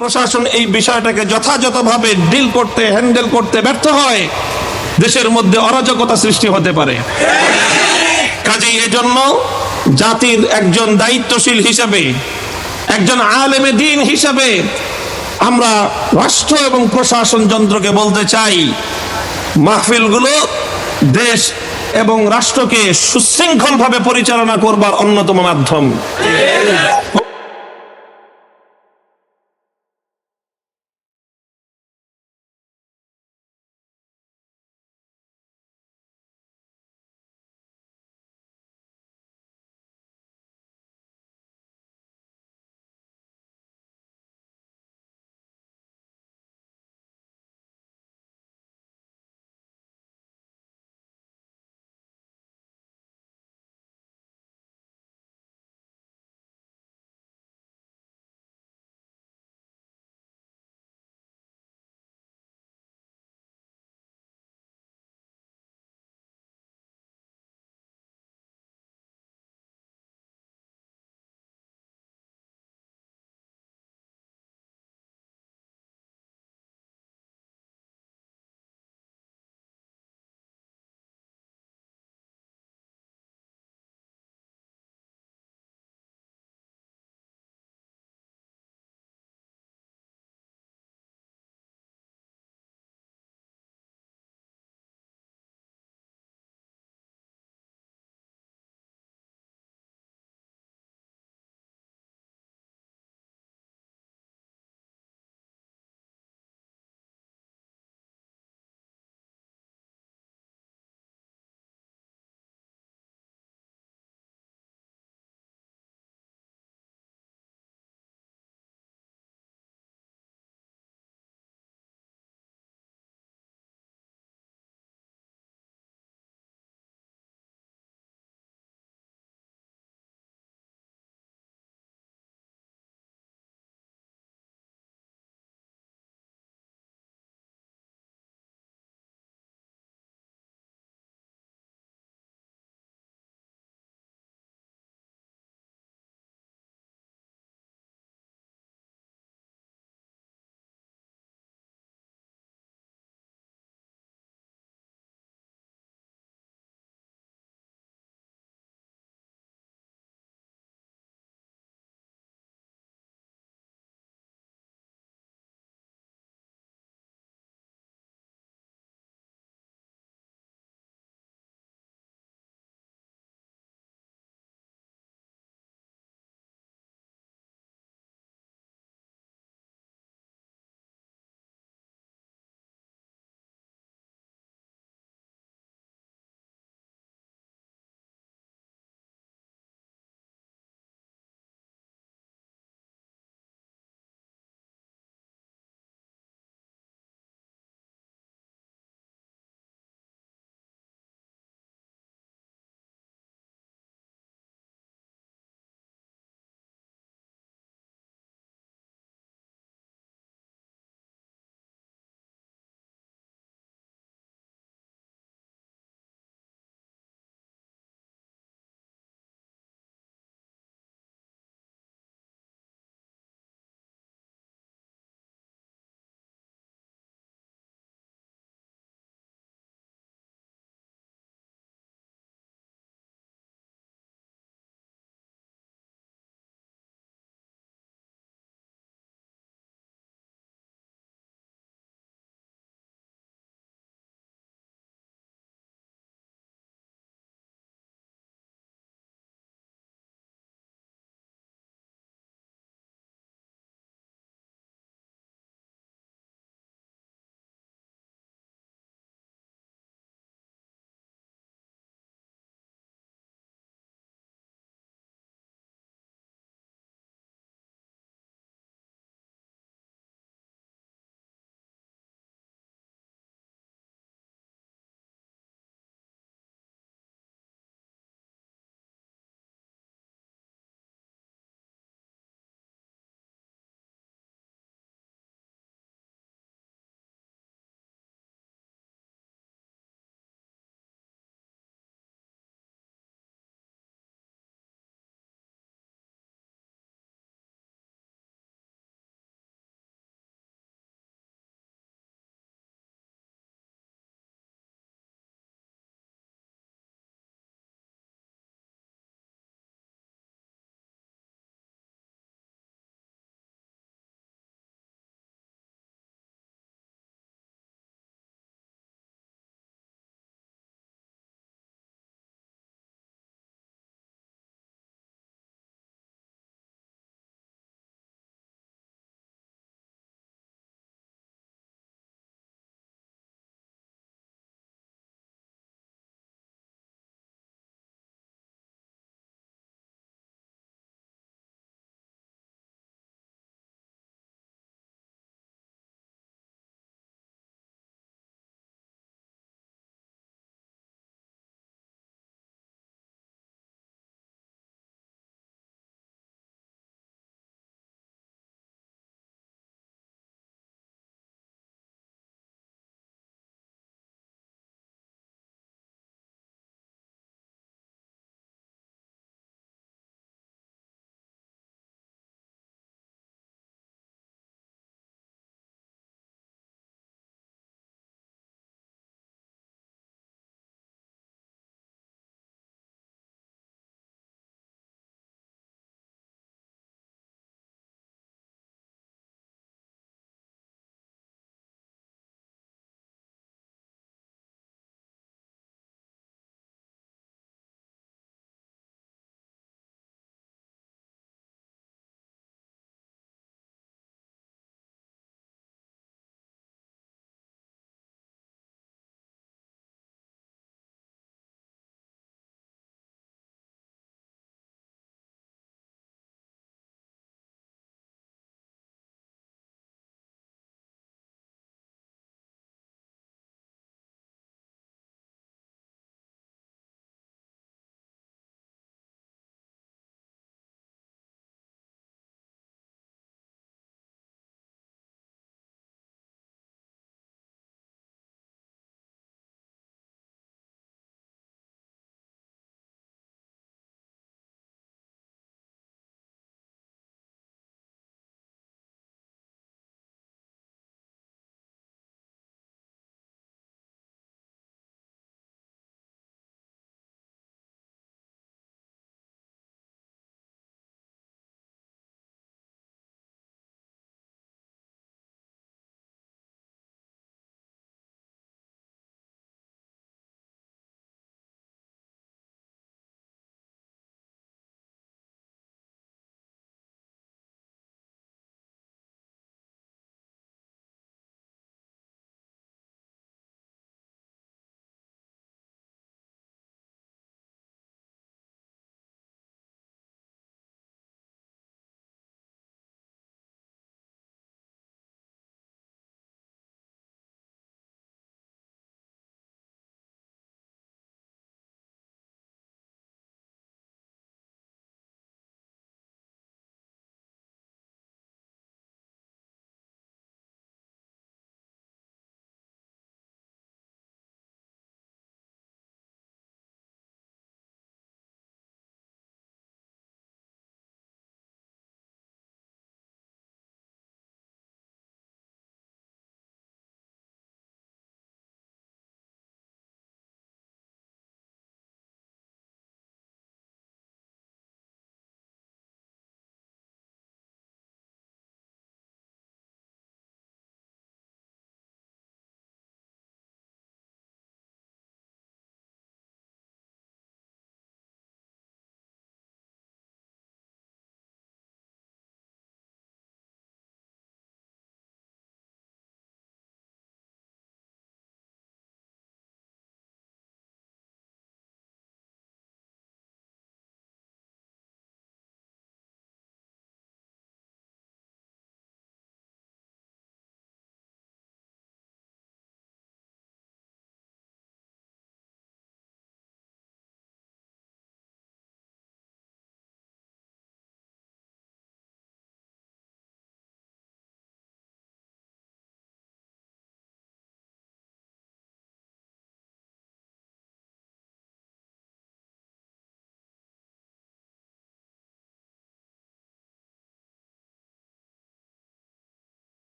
প্রশাসন এই বিষয়টাকে যথাযথভাবে ডিল করতে, হ্যান্ডেল করতে ব্যর্থ হয়, দেশের মধ্যে অরাজকতা সৃষ্টি হতে পারে। কাজেই এজন্য জাতির একজন দায়িত্বশীল হিসাবে, একজন আলেমে দিন হিসাবে আমরা রাষ্ট্র এবং প্রশাসন যন্ত্রকে বলতে চাই, মাহফিলগুলো দেশ এবং রাষ্ট্রকে সুশৃঙ্খলভাবে পরিচালনা করবার অন্যতম মাধ্যম।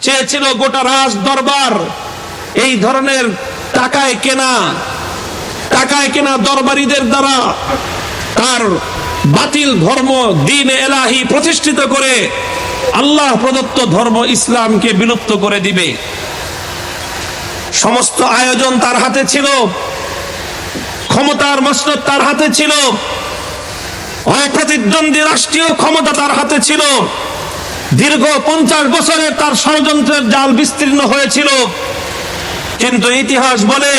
চেয়েছিল গোটা রাজ দরবার এই ধরনের টাকায় কেনা টাকায় কেনা দরবারীদের দ্বারা তার বাতিল ধর্ম দিন এলাহি প্রতিষ্ঠিত করে আল্লাহ প্রদত্ত ধর্ম ইসলামকে বিলুপ্ত করে দিবে। সমস্ত আয়োজন তার হাতে ছিল, ক্ষমতার মসনদ তার হাতে ছিল, অপ্রতিদ্বন্দ্বী রাষ্ট্রীয় ক্ষমতা তার হাতে ছিল। দীর্ঘ পঞ্চাশ বছরে তার ষড়যন্ত্রের জাল বিস্তীর্ণ হয়েছিল। কিন্তু ইতিহাস বলে,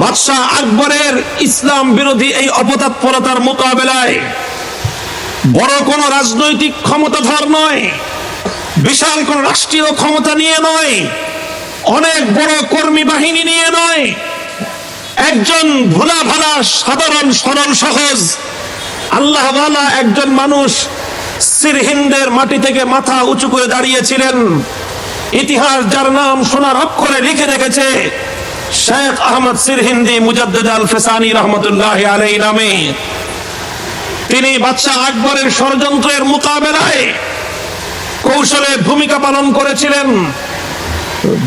বাদশাহ আকবরের ইসলাম বিরোধী এই অপতৎপরতার মোকাবেলায় বড় কোন রাজনৈতিক ক্ষমতাধর নয়, বিশাল কোন রাষ্ট্রীয় ক্ষমতা নিয়ে নয়, অনেক বড় কর্মী বাহিনী নিয়ে নয়, একজন ভোলা ভালা সাধারণ সরল সহজ, আল্লাহওয়ালা একজন মানুষ সিরহিন্দের মাটি থেকে মাথা উঁচু করে দাঁড়িয়েছিলেন। ইতিহাস যার নাম সোনার অক্ষরে লিখে রেখেছে শেখ আহমদ সিরহিন্দি মুজাদ্দিদ আল ফেসানি রহমতুল্লাহ আলাই নামে। তিনি বাদশাহ আকবরের ষড়যন্ত্রের মোকাবেলায় কৌশলে ভূমিকা পালন করেছিলেন।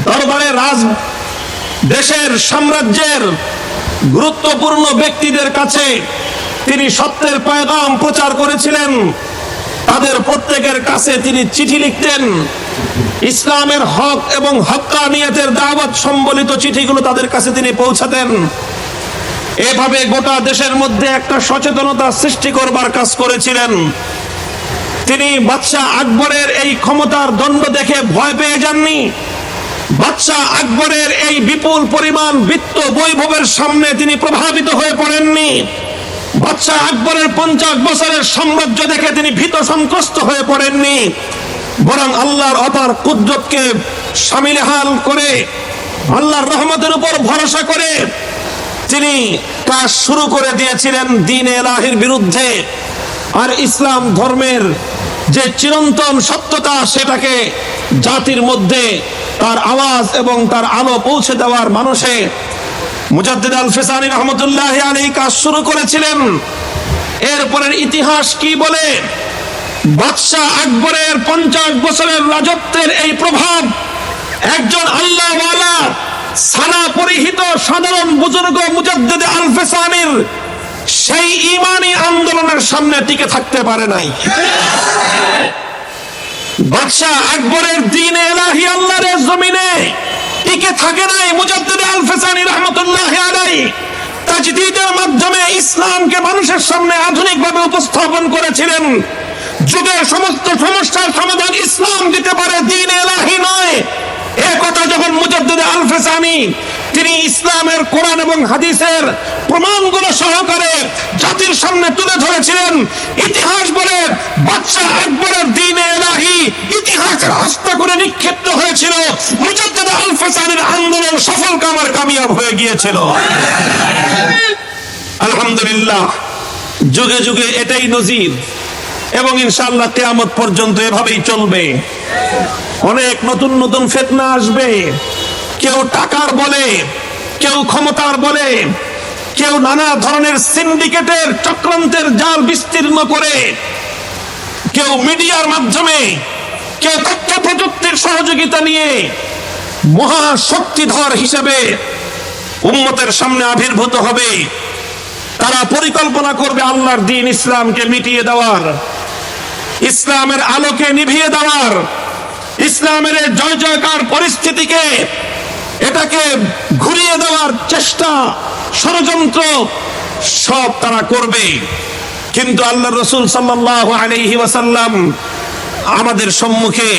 দরবারে রাজ দেশের সাম্রাজ্যের গুরুত্বপূর্ণ ব্যক্তিদের কাছে তিনি সত্যের পয়গাম প্রচার করেছিলেন। তাদের প্রত্যেকের কাছে তিনি চিঠি লিখতেন। ইসলামের হক এবং হক্কানিয়তের দাওয়াত সম্বলিত চিঠিগুলো তাদের কাছে তিনি পৌঁছাতেন। এভাবে গোটা দেশের মধ্যে একটা সচেতনতা সৃষ্টি করবার কাজ করেছিলেন। তিনি বাদশাহ আকবরের এই ক্ষমতার দণ্ড দেখে ভয় পেয়ে যাননি। বাদশাহ আকবরের এই বিপুল পরিমাণ বিত্ত বৈভবের সামনে তিনি প্রভাবিত হয়ে পড়েননি। বাদশাহ আকবরের পঞ্চাশ বছরের সাম্রাজ্য দেখে তিনি ভীত সন্ত্রস্ত হয়ে পড়েননি। বরং আল্লাহর অপার কুদরতকে সামিলহাল করে, আল্লাহর রহমতের উপর ভরসা করে তিনি কাজ শুরু করে দিয়েছিলেন দিন এলাহির বিরুদ্ধে। আর ইসলাম ধর্মের যে চিরন্তন সত্যতা, সেটাকে জাতির মধ্যে তার আওয়াজ এবং তার আলো পৌঁছে দেওয়ার মানুষে মুজাদ্দিদ আল ফেসানি রহমতুল্লাহ আলী কাজ শুরু করেছিলেন। এরপরের ইতিহাস কি বলে? বাদশাহ আকবরের পঞ্চাশ বছরের রাজত্বের এই প্রভাব, একজন আল্লাহওয়ালা সানা পরিহিত সাধারণ বুজুর্গ মুজাদ্দিদ আল ফেসানির সেই ইমানি আন্দোলনের সামনে টিকে থাকতে পারে নাই। বাদশাহ আকবরের দিন এলাহি আল্লাহর জমিনে টিকে থাকে নাই মুজাদ্দিদ আল ফেসানি রহমতুল্লাহ আলাই তাজদীদের মাধ্যমে ইসলামকে মানুষের সামনে আধুনিকভাবে উপস্থাপন করেছিলেন। যুগের সমস্ত সমস্যার সমাধান ইসলাম দিতে পারে, দিন এলাহি নয়। এ কথা যখন মুজাদ্দিদ আল ফেসানি তিনি ইসলামের কোরআন এবং হাদিসের প্রমাণগুলো সহকারে জাতির সামনে তুলে ধরেছিলেন। ইতিহাস বলে বাদশাহ আকবরের দিন এলাহি ইতিহাসের হস্ত করে নিক্ষিপ্ত হয়েছিল। মুজাদ্দিদ আল ফেসানির আন্দোলন সফল কামার কামিয়াব হয়ে গিয়েছিল। আলহামদুলিল্লাহ, যুগে যুগে এটাই নজির। এবং ইনশাআল্লাহ কেয়ামত পর্যন্ত এভাবেই চলবে। অনেক নতুন নতুন ফেতনা আসবে। কেউ টাকার বলে, কেউ ক্ষমতার বলে, কেউ নানা ধরনের সিন্ডিকেটের চক্রান্তের জাল বিস্তীর্ণ করে, কেউ মিডিয়ার মাধ্যমে, কেউ তথ্য প্রযুক্তির সহযোগিতা নিয়ে মহা শক্তিধর হিসেবে উম্মতের সামনে আবির্ভূত হবে। তারা পরিকল্পনা করবে আল্লাহর দিন ইসলামকে মিটিয়ে দেওয়ার, ইসলামের আলোকে নিভিয়ে দেওয়ার, ইসলামের জয় জয়কার পরিস্থিতিকে এটাকে ঘুরিয়ে দেওয়ার চেষ্টা, ষড়যন্ত্র সব তারা করবে। কিন্তু আল্লাহ রসুল সাল্লাহ আলহি ওয়াসাল্লাম আমাদের সম্মুখে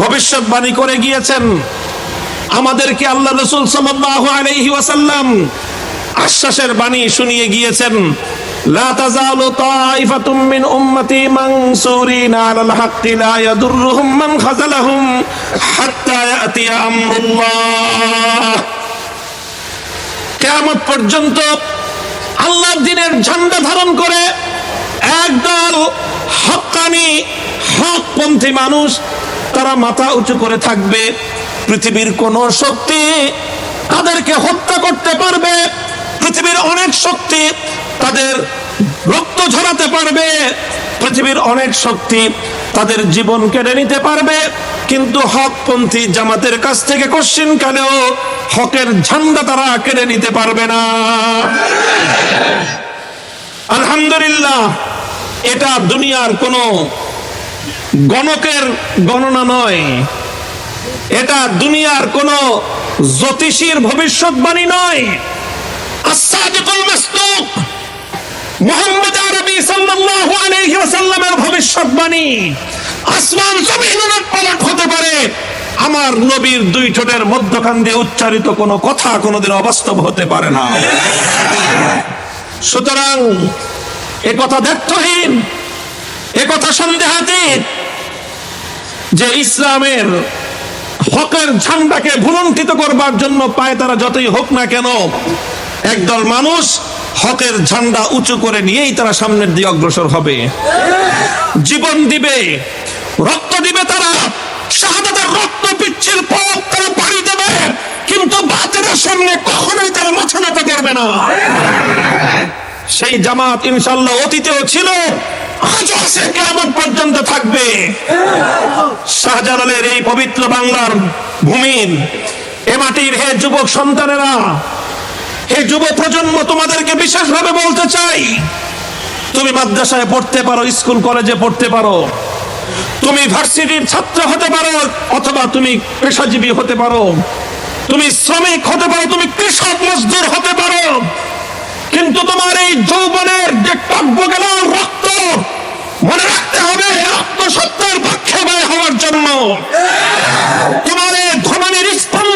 ভবিষ্যৎবাণী করে গিয়েছেন, আমাদেরকে আল্লাহ রসুল সাল্লাহ আলহি ওয়াসাল্লাম আশ্বাসের বাণী শুনিয়ে গিয়েছেন لا تزال طائفة من أمتي منصورين على الحق لا يضرهم من خذلهم حتى يأتي أمر الله কেয়ামত পর্যন্ত আল্লাহর দিনের ঝান্ডা ধারণ করে একদল হকানি হকপন্থী মানুষ তারা মাথা উঁচু করে থাকবে পৃথিবীর কোন শক্তি তাদেরকে হত্যা করতে পারবে পৃথিবীর অনেক শক্তি তাদের রক্ত ঝরাতে পারবে। পৃথিবীর অনেক শক্তি তাদের জীবন কেড়ে নিতে পারবে। কিন্তু হকপন্থী জামাতের কাছ থেকে কোশ্চিন কালেও হকের ঝান্ডা তারা কেড়ে নিতে পারবে না। আলহামদুলিল্লাহ, এটা দুনিয়ার কোনো গণকের গণনা নয়। এটা দুনিয়ার কোন জ্যোতিষীর ভবিষ্যৎবাণী নয়। আরবি হতে পারে। আমার নবীর দুই ঠোঁটের মধ্যখান দিয়ে উচ্চারিত কোনো কথা কোনোদিন অবাস্তব হতে পারে না। সুতরাং এ কথা ব্যর্থহীন এ কথা সন্দেহাতীত যে ইসলামের হকের ঝান্ডাকে ভুলন্ঠিত করবার জন্য পায় তারা যতই হোক না কেন একদল মানুষ হকের ঝান্ডা উঁচু করে নিয়েই তারা সামনের দিকে অগ্রসর হবে। জীবন দিবে, রক্ত দিবে তারা, শাহাদাতের রক্ত পিচ্ছিল পথ তারা পাড়ি দেবে, কিন্তু বাতিলের সামনে কখনোই তারা মাথা নত করবে না। সেই জামাত ইনশাল্লাহ অতীতেও ছিল, আজও আছে কেমন পর্যন্ত থাকবে। শাহজালালের এই পবিত্র বাংলার ভূমির, এ মাটির হে যুবক সন্তানেরা হে যুব প্রজন্ম তোমাদেরকে বিশেষভাবে বলতে চাই, তুমি মাদ্রাসায় পড়তে পারো, স্কুল, কলেজে পড়তে পারো, তুমি ভার্সিটির ছাত্র হতে পারো, অথবা তুমি পেশাজীবী হতে পারো, তুমি শ্রমিক হতে পারো, তুমি কৃষক মজদুর হতে পারো, কিন্তু তোমার এই যৌবনের যে টকব গেল রক্ত, মনে রাখতে হবে সত্যের পক্ষে ব্যয় হওয়ার জন্য। তোমার এই ধমনের স্পন্দন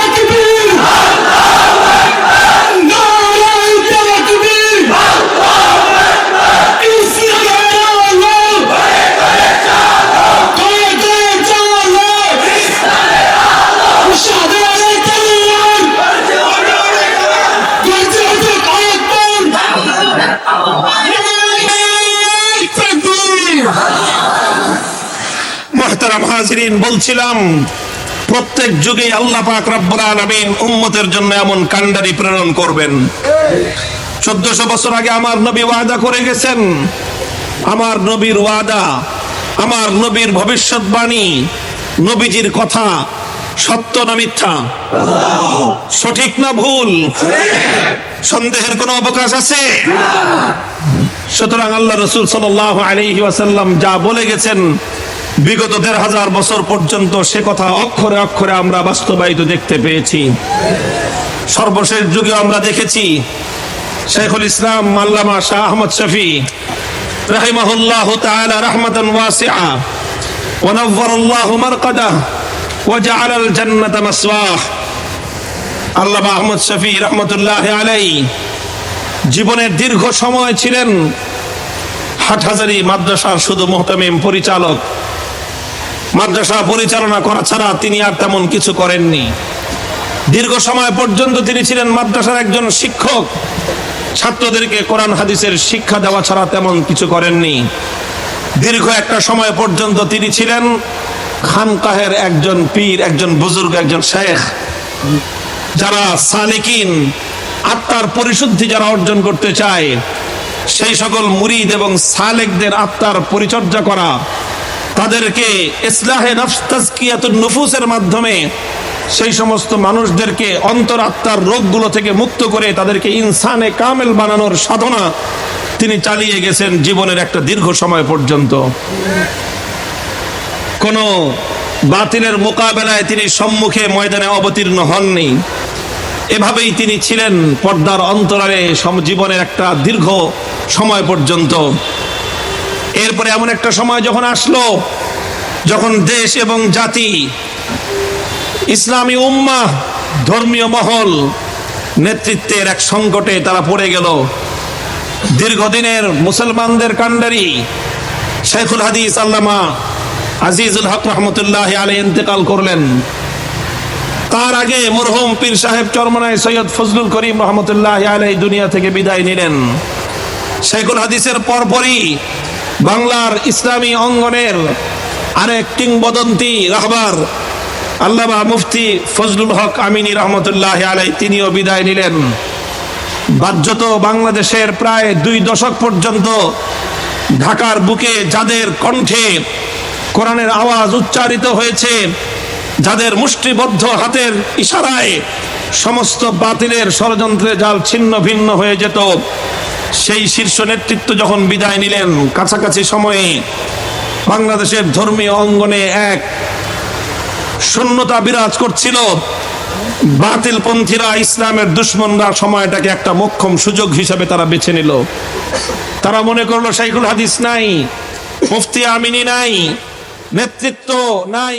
হাজিরিন বলছিলাম, প্রত্যেক যুগে আল্লাহ পাক রব্বুল আলামিন উম্মতের জন্য এমন কান্ডারি প্রেরণ করবেন। চোদ্দশো বছর আগে আমার নবী ওয়াদা করে গেছেন, আমার নবীর ওয়াদা, আমার নবীর ভবিষ্যৎবাণী নবীজির কথা সত্য না মিথ্যা? সঠিক না ভুল? সন্দেহের কোনো অবকাশ আছে? সুতরাং আল্লাহ রসুল সাল্লাহ আলাইহি ওয়াসাল্লাম যা বলে গেছেন বিগত দেড় হাজার বছর পর্যন্ত সে কথা অক্ষরে অক্ষরে আমরা বাস্তবায়িত দেখতে পেয়েছি সর্বশেষ যুগে আমরা দেখেছি শেখুল ইসলাম আল্লামা শাহ আহমদ শফি রাহিমাহুল্লাহ তাআলা রাহমাতান ওয়াসিআ ونور الله مرقده وجعل الجنة مسواه আল্লামা আহমদ শফি রহমতুল্লাহ আলাই জীবনের দীর্ঘ সময় ছিলেন হাটহাজারি মাদ্রাসার শুধু মোহতামিম পরিচালক মাদ্রাসা পরিচালনা করা ছাড়া তিনি আর তেমন কিছু করেননি। দীর্ঘ সময় পর্যন্ত তিনি ছিলেন মাদ্রাসার একজন শিক্ষক। ছাত্রদেরকে কোরআন হাদিসের শিক্ষা দেওয়া ছাড়া তেমন কিছু করেননি। দীর্ঘ একটা সময় পর্যন্ত তিনি ছিলেন খানকাহের একজন পীর, একজন বুজুর্গ, একজন শেখ। যারা সালিকিন, আত্মার পরিশুদ্ধি যারা অর্জন করতে চায়, সেই সকল মুরিদ এবং সালেকদের আত্মার পরিচর্যা করা তাদেরকে ইসলাহে নফতাজকিয়াতুন নুফুসের মাধ্যমে সেই সমস্ত মানুষদেরকে অন্তর আত্মার রোগগুলো থেকে মুক্ত করে তাদেরকে ইনসানে কামেল বানানোর সাধনা তিনি চালিয়ে গেছেন জীবনের একটা দীর্ঘ সময় পর্যন্ত। কোনো বাতিলের মোকাবেলায় তিনি সম্মুখে ময়দানে অবতীর্ণ হননি। এভাবেই তিনি ছিলেন পর্দার অন্তরালে জীবনের একটা দীর্ঘ সময় পর্যন্ত। এরপরে এমন একটা সময় যখন আসলো, যখন দেশ এবং জাতি, ইসলামী উম্মাহ ধর্মীয় মহল, নেতৃত্বের এক সংকটে তারা পড়ে গেল। দীর্ঘদিনের মুসলমানদের কাণ্ডারি, শেখুল হাদিস আল্লামা আজিজুল হক রহমতুল্লাহ আলী ইন্তেকাল করলেন। তার আগে মরহুম পীর সাহেব চরমনায় সৈয়দ ফজলুল করিম রহমতুল্লাহ আলাই দুনিয়া থেকে বিদায় নিলেন। শেখুল হাদিসের পরপরই বাংলার ইসলামী অঙ্গনের আরেক কিংবদন্তি রাহবার, আল্লামা মুফতি ফজলুল হক আমিনী রহমতুল্লাহ আলাই তিনিও বিদায় নিলেন। বাহ্যত বাংলাদেশের প্রায় দুই দশক পর্যন্ত ঢাকার বুকে যাদের কণ্ঠে কোরআনের আওয়াজ উচ্চারিত হয়েছে, যাদের মুষ্টিবদ্ধ হাতের ইশারায় সমস্ত বাতিলের ষড়যন্ত্রে জাল ছিন্ন ভিন্ন হয়ে যেত সেই শীর্ষ নেতৃত্ব যখন বিদায় নিলেন, কাছাকাছি সময়ে বাংলাদেশের ধর্মীয় অঙ্গনে এক শূন্যতা বিরাজ করছিল। বাতিল পন্থীরা ইসলামের দুশ্মনরা সময়টাকে একটা মোক্ষম সুযোগ হিসাবে তারা বেছে নিল। তারা মনে করল, শাইখুল হাদিস নাই, মুফতি আমিনী নাই, নেতৃত্ব নাই